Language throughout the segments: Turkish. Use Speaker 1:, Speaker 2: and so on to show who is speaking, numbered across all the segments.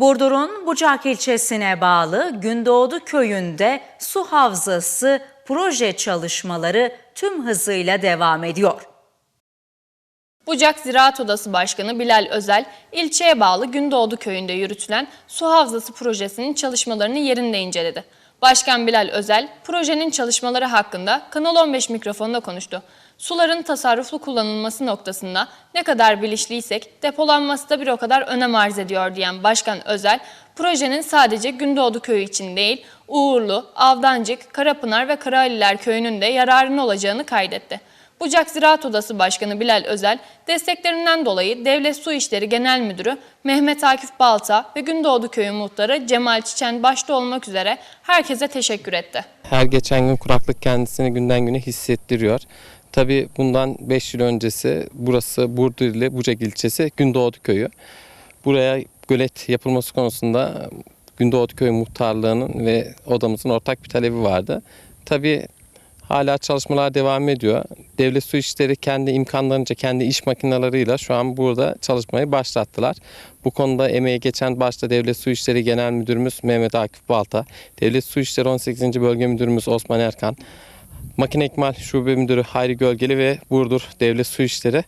Speaker 1: Burdur'un Bucak ilçesine bağlı Gündoğdu köyünde su havzası proje çalışmaları tüm hızıyla devam ediyor.
Speaker 2: Bucak Ziraat Odası Başkanı Bilal Özel, ilçeye bağlı Gündoğdu köyünde yürütülen su havzası projesinin çalışmalarını yerinde inceledi. Başkan Bilal Özel, projenin çalışmaları hakkında Kanal 15 mikrofonda konuştu. Suların tasarruflu kullanılması noktasında ne kadar bilinçliysek depolanması da bir o kadar önem arz ediyor diyen Başkan Özel, projenin sadece Gündoğdu köyü için değil, Uğurlu, Avdancık, Karapınar ve Karaaliler köyünün de yararına olacağını kaydetti. Bucak Ziraat Odası Başkanı Bilal Özel, desteklerinden dolayı Devlet Su İşleri Genel Müdürü Mehmet Akif Balta ve Gündoğdu Köyü Muhtarı Cemal Çiçen başta olmak üzere herkese teşekkür etti.
Speaker 3: Her geçen gün kuraklık kendisini günden güne hissettiriyor. Tabii bundan 5 yıl öncesi burası Burdurlu Bucak ilçesi Gündoğdu köyü. Buraya gölet yapılması konusunda Gündoğdu köyü muhtarlığının ve odamızın ortak bir talebi vardı. Tabii hala çalışmalar devam ediyor. Devlet Su İşleri kendi imkanlarınca, kendi iş makineleriyle şu an burada çalışmayı başlattılar. Bu konuda emeği geçen başta Devlet Su İşleri Genel Müdürümüz Mehmet Akif Balta, Devlet Su İşleri 18. Bölge Müdürümüz Osman Erkan, Makine İkmal Şube Müdürü Hayri Gölgeli ve Burdur Devlet Su İşleri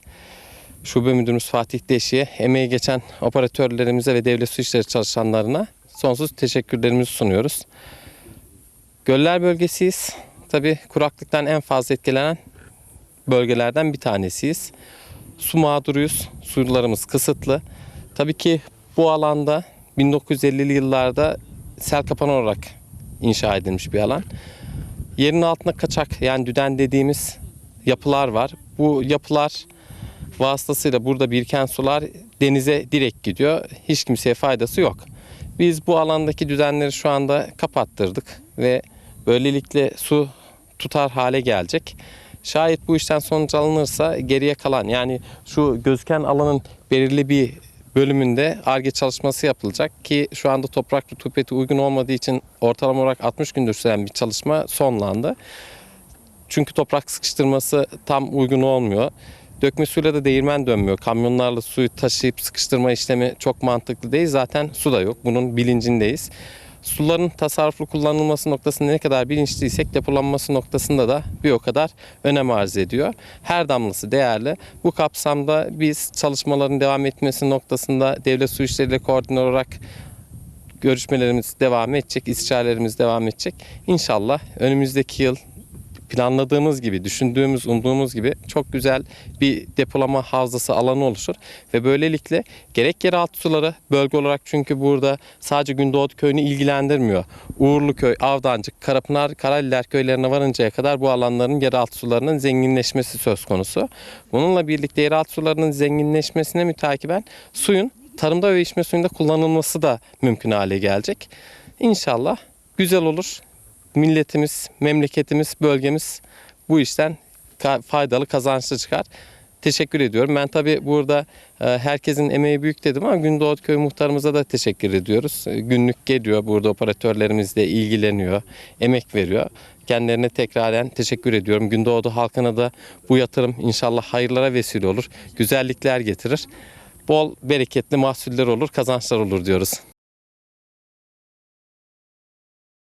Speaker 3: Şube Müdürümüz Fatih Deşi'ye emeği geçen operatörlerimize ve Devlet Su İşleri çalışanlarına sonsuz teşekkürlerimizi sunuyoruz. Göller bölgesiyiz. Tabi kuraklıktan en fazla etkilenen bölgelerden bir tanesiyiz. Su mağduruyuz. Sularımız kısıtlı. Tabii ki bu alanda 1950'li yıllarda sel kapan olarak inşa edilmiş bir alan. Yerin altında kaçak yani düden dediğimiz yapılar var. Bu yapılar vasıtasıyla burada biriken sular denize direkt gidiyor. Hiç kimseye faydası yok. Biz bu alandaki düzenleri şu anda kapattırdık ve böylelikle su tutar hale gelecek. Şayet bu işten sonuç alınırsa geriye kalan yani şu gözüken alanın belirli bir bölümünde ARGE çalışması yapılacak ki şu anda toprak rutubeti uygun olmadığı için ortalama olarak 60 gündür süren bir çalışma sonlandı. Çünkü toprak sıkıştırması tam uygun olmuyor. Dökme suyla da değirmen dönmüyor. Kamyonlarla suyu taşıyıp sıkıştırma işlemi çok mantıklı değil. Zaten su da yok. Bunun bilincindeyiz. Suların tasarruflu kullanılması noktasında ne kadar bilinçliysek depolanması noktasında da bir o kadar önem arz ediyor. Her damlası değerli. Bu kapsamda biz çalışmaların devam etmesi noktasında devlet su işleriyle koordine olarak görüşmelerimiz devam edecek, istişarelerimiz devam edecek. İnşallah önümüzdeki yıl planladığımız gibi, düşündüğümüz, umduğumuz gibi çok güzel bir depolama havzası alanı oluşur. Ve böylelikle gerek yeraltı suları bölge olarak çünkü burada sadece Gündoğdu köyünü ilgilendirmiyor. Uğurluköy, Avdancık, Karapınar, Karaliler köylerine varıncaya kadar bu alanların yeraltı sularının zenginleşmesi söz konusu. Bununla birlikte yeraltı sularının zenginleşmesine mütakiben suyun tarımda ve içme suyunda kullanılması da mümkün hale gelecek. İnşallah güzel olur milletimiz, memleketimiz, bölgemiz bu işten faydalı, kazançlı çıkar. Teşekkür ediyorum. Ben tabii burada e, herkesin emeği büyük dedim ama Gündoğdu Köy muhtarımıza da teşekkür ediyoruz. E, Günlük geliyor burada operatörlerimizle ilgileniyor, emek veriyor. Kendilerine tekraren teşekkür ediyorum. Gündoğdu halkına da bu yatırım inşallah hayırlara vesile olur, güzellikler getirir. Bol bereketli mahsuller olur, kazançlar olur diyoruz.